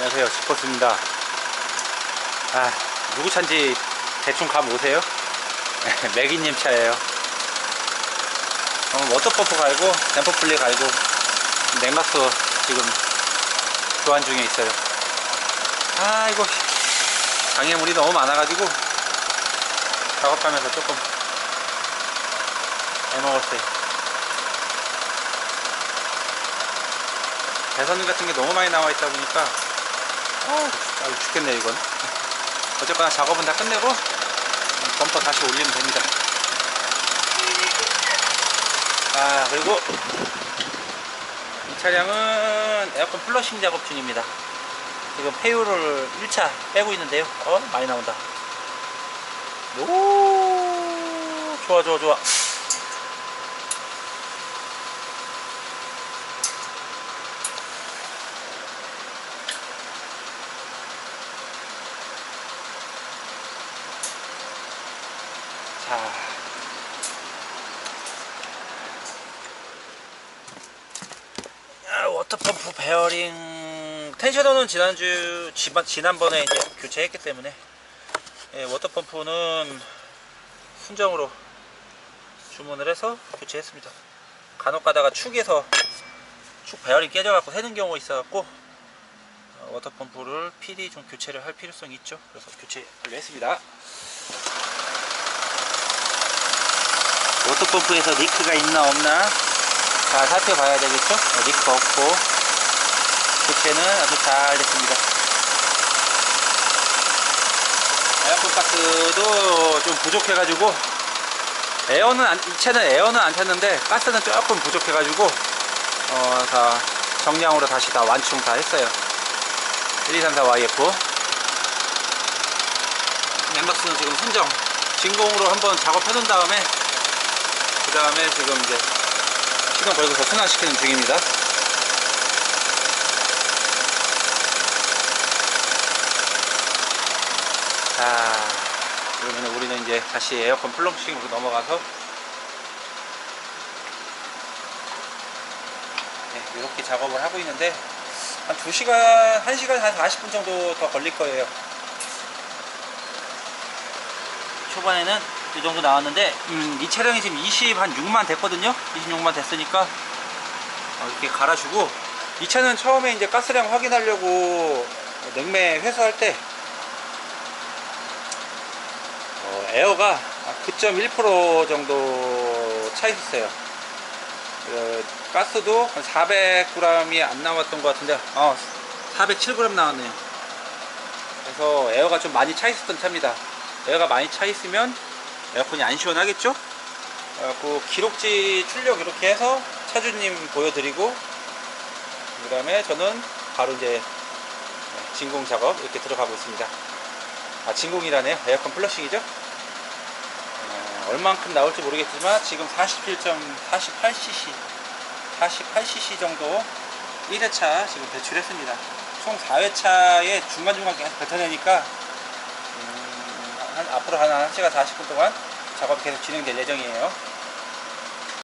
안녕하세요. 지퍼스입니다. 아 누구 차인지 대충 감 오세요? 매기님 차예요. 어, 워터펌프 갈고 댐퍼 플리 갈고 냉각수 지금 교환 중에 있어요. 아 이거 장애물이 너무 많아가지고 작업하면서 조금 애먹었어요. 배선님 같은 게 너무 많이 나와 있다 보니까 어, 아유 죽겠네 이건. 어쨌거나 작업은 다 끝내고 범퍼 다시 올리면 됩니다. 아 그리고 이 차량은 에어컨 플러싱 작업 중입니다. 지금 폐유를 1차 빼고 있는데요. 어 많이 나온다. 오 좋아 좋아 좋아 자. 아, 워터펌프 베어링 텐셔너는 지난주 지난- 지난번에 이제 교체했기 때문에 예, 워터펌프는 순정으로 주문을 해서 교체했습니다. 간혹 가다가 축에서 축 베어링 깨져갖고 새는 경우가 있어갖고 어, 워터펌프를 필히 좀 교체를 할 필요성이 있죠. 그래서 교체 완료했습니다. 워터펌프에서 리크가 있나 없나 잘 살펴봐야 되겠죠? 어, 리크 없고. 교체는 아주 잘 됐습니다. 에어컨 가스도 좀 부족해 가지고 에어는 안, 이 차는 에어는 안 탔는데 가스는 조금 부족해 가지고 어, 다 정량으로 다시 다 완충 다 했어요. 1234YF 엠박스는 지금 순정. 진공으로 한번 작업해 놓은 다음에 그 다음에 지금 이제 시동 걸고서 순환시키는 중입니다. 자, 그러면 우리는 이제 다시 에어컨 플러싱으로 넘어가서 네, 이렇게 작업을 하고 있는데 한 2시간, 1시간 한 40분 정도 더 걸릴 거예요. 초반에는 이 정도 나왔는데 음, 이 차량이 지금 20한 6만 됐거든요? 26만 됐으니까 어, 이렇게 갈아주고 이 차는 처음에 이제 가스량 확인하려고 냉매 회수할 때 어, 에어가 9.1% 정도 차 있었어요. 어, 가스도 한 400g이 안 나왔던 것 같은데 어, 407g 나왔네요. 그래서 에어가 좀 많이 차 있었던 차입니다. 에어가 많이 차 있으면 에어컨이 안 시원하겠죠? 그 기록지 출력 이렇게 해서 차주님 보여드리고 그 다음에 저는 바로 이제 진공 작업 이렇게 들어가고 있습니다. 아 진공이라네요. 에어컨 플러싱이죠? 어, 얼만큼 나올지 모르겠지만 지금 47.48cc 48cc 정도 1회차 지금 배출했습니다. 총 4회차에 중간중간 계속 뱉어내니까 한, 앞으로 한 1시간 40분 동안 작업이 계속 진행될 예정이에요.